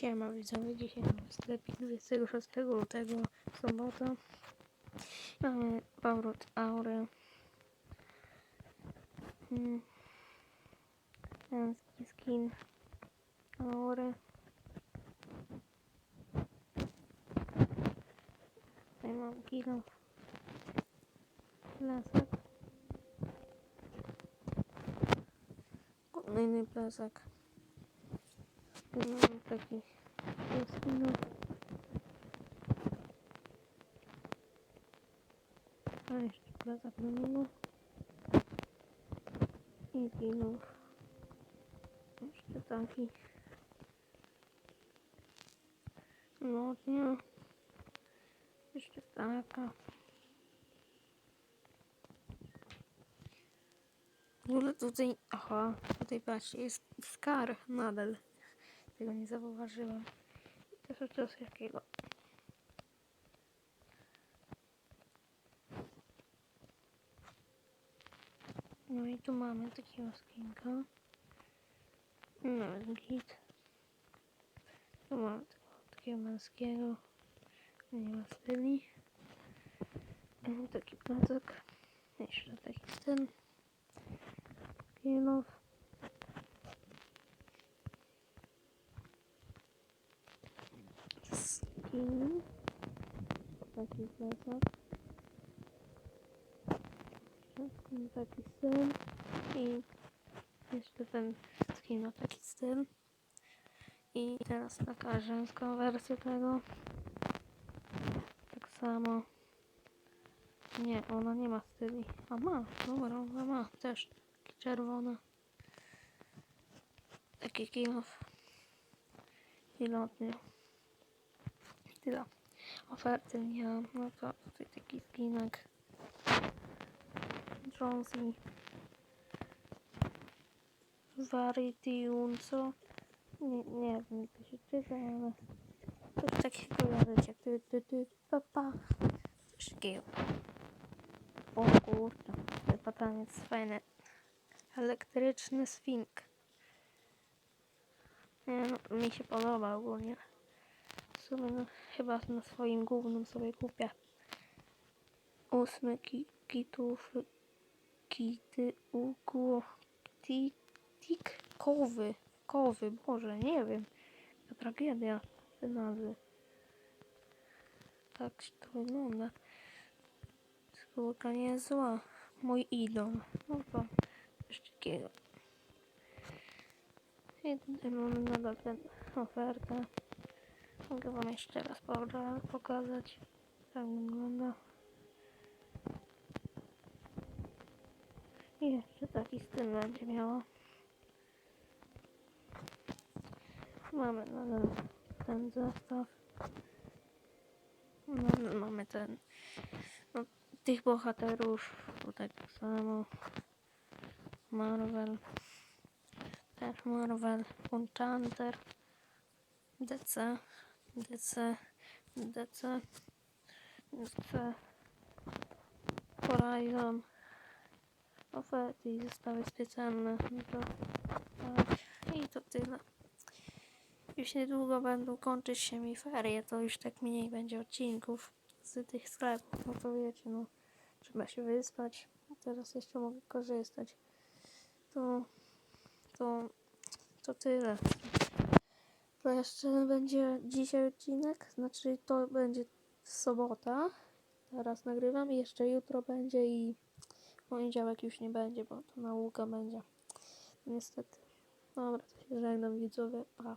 Siema widzowie, dzisiaj mamy sklepik 26 lutego, sobota. Mamy powrót Aury. Hmm. Męski skin Aury. Tutaj mam kilo. Plecak. Kolejny plecak. Mam taki skinów. A jeszcze do niego. I skinów. Jeszcze taki. No nie. Jeszcze taka. W ogóle tutaj, aha, tutaj patrzcie, jest skar nadal. Tego nie zauważyłam. I też coś jakiego. No i tu mamy takiego skinka. No, git. Tu mamy takiego, takiego męskiego. Nie ma styli. Taki plecak. Jeszcze taki styl. Kilof. Skin. Jeszcze Taki styl. I jeszcze ten skin ma taki styl. I teraz taka żeńska wersja tego. Tak samo. Nie, ona nie ma styli. A ma, dobra, ona ma też. Taki czerwony. Taki kilof. I lotnie. Tyle. Oferty nie mam. No to tutaj taki skinek. Jonesy. Variety Unco. Nie, nie wiem jak to się czyta, ale coś takiego kojarzycie. Ty, ty, ty, papa. Coś. O kurde. Chyba tam jest fajny. Elektryczny swing. Nie, no, mi się podoba ogólnie. Sumie no, chyba na swoim głównym sobie kupię. Ósmy ki, kitów. Kity. Ti, tik kowy. Kowy, Boże, nie wiem. To tragedia. Te nazwy. Tak to wygląda. Skórka nie jest zła. Mój idol. No to coś takiego. I tutaj mamy nadal tę ofertę. Mogę wam jeszcze raz pokazać. Tak wygląda. I jeszcze taki styl będzie miała. Mamy nadal ten zestaw. Nadal mamy ten. No, tych bohaterów. Tutaj tak samo. Marvel. Też Marvel. Enchanter. DC. DC. DC. DC. Horizon. Oferty i zestawy specjalne. No to, tak. I to tyle. Już niedługo będą kończyć się mi ferie, to już tak mniej będzie odcinków z tych sklepów. No to wiecie, no trzeba się wyspać. Teraz jeszcze mogę korzystać. To, to, to tyle. To jeszcze będzie dzisiaj odcinek, znaczy to będzie sobota. Teraz nagrywam i jeszcze jutro będzie i poniedziałek już nie będzie, bo to nauka będzie. Niestety. Dobra, to się żegnam widzowie. Pa.